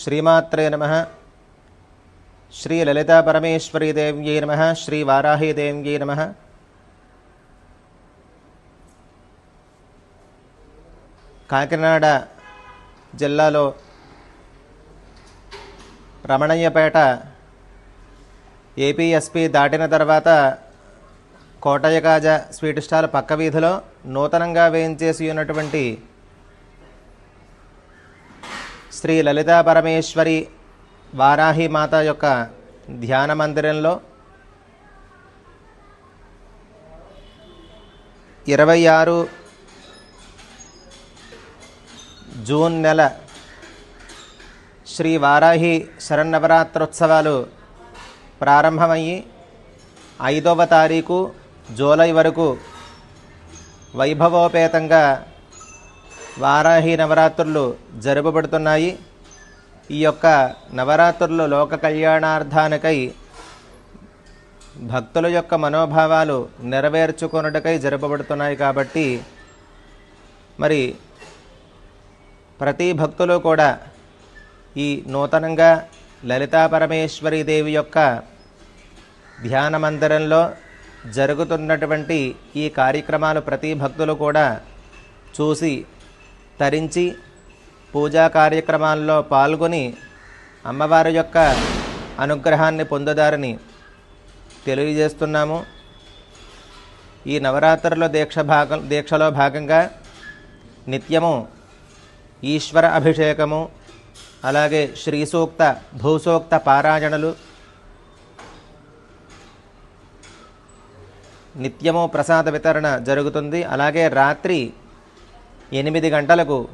శ్రీమాత్రే నమ. శ్రీ లలితా పరమేశ్వరీదేవ్యై నమ. శ్రీ వారాహీదేవ్యై నమ. కాకినాడ జిల్లాలో రమణయ్యపేట ఏపీఎస్పి దాటిన తర్వాత కోటయ్యకాజ స్వీట్ స్టాల్ పక్క వీధిలో నూతనంగా వేయించేసి ఉన్నటువంటి శ్రీ లలితా పరమేశ్వరి వారాహి మాత యొక్క ధ్యాన మందిరంలో ఇరవై ఆరు జూన్ నెల శ్రీ వారాహి శరన్నవరాత్రోత్సవాలు ప్రారంభమయ్యి ఐదవ తారీఖు జూలై వరకు వైభవోపేతంగా వారాహి నవరాత్రులు జరుపబడుతున్నాయి. ఈ యొక్క నవరాత్రులు లోక కళ్యాణార్థానికై భక్తుల యొక్క మనోభావాలు నెరవేర్చుకొనుటకై జరపబడుతున్నాయి కాబట్టి మరి ప్రతి భక్తులు కూడా ఈ నూతనంగా లలితా పరమేశ్వరి దేవి యొక్క ధ్యాన మందిరంలో జరుగుతున్నటువంటి ఈ కార్యక్రమాలు ప్రతి భక్తులు కూడా చూసి తరించి పూజా కార్యక్రమాల్లో పాల్గొని అమ్మవారి యొక్క అనుగ్రహాన్ని పొందుదారని తెలియజేస్తున్నాము. ఈ నవరాత్రుల దీక్ష భాగం దీక్షలో భాగంగా నిత్యము ఈశ్వర అభిషేకము అలాగే శ్రీసూక్త భూసూక్త పారాయణలు నిత్యము ప్రసాద వితరణ జరుగుతుంది. అలాగే రాత్రి ఎనిమిది గంటలకు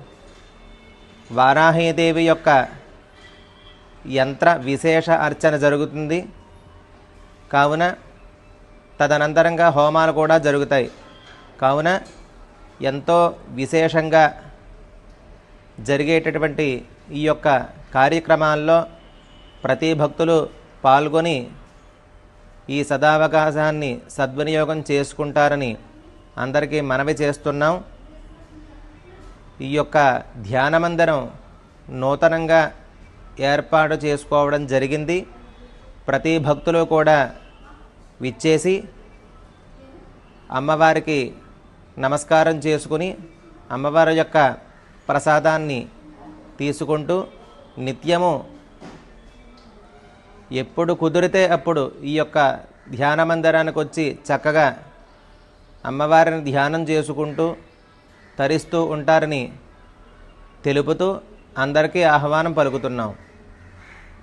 వారాహీదేవి యొక్క యంత్ర విశేష అర్చన జరుగుతుంది. కావున తదనంతరంగా హోమాలు కూడా జరుగుతాయి. కావున ఎంతో విశేషంగా జరిగేటటువంటి ఈ యొక్క కార్యక్రమాల్లో ప్రతి భక్తులు పాల్గొని ఈ సదావకాశాన్ని సద్వినియోగం చేసుకుంటారని అందరికీ మనవి చేస్తున్నాం. ఈ యొక్క ధ్యాన మందిరం నూతనంగా ఏర్పాటు చేసుకోవడం జరిగింది. ప్రతి భక్తులు కూడా విచ్చేసి అమ్మవారికి నమస్కారం చేసుకుని అమ్మవారి యొక్క ప్రసాదాన్ని తీసుకుంటూ నిత్యము ఎప్పుడు కుదిరితే అప్పుడు ఈ యొక్క ధ్యాన మందిరానికి వచ్చి చక్కగా అమ్మవారిని ధ్యానం చేసుకుంటూ తరిస్తూ ఉంటారని తెలుపుతూ అందరికీ ఆహ్వానం పలుకుతున్నాం.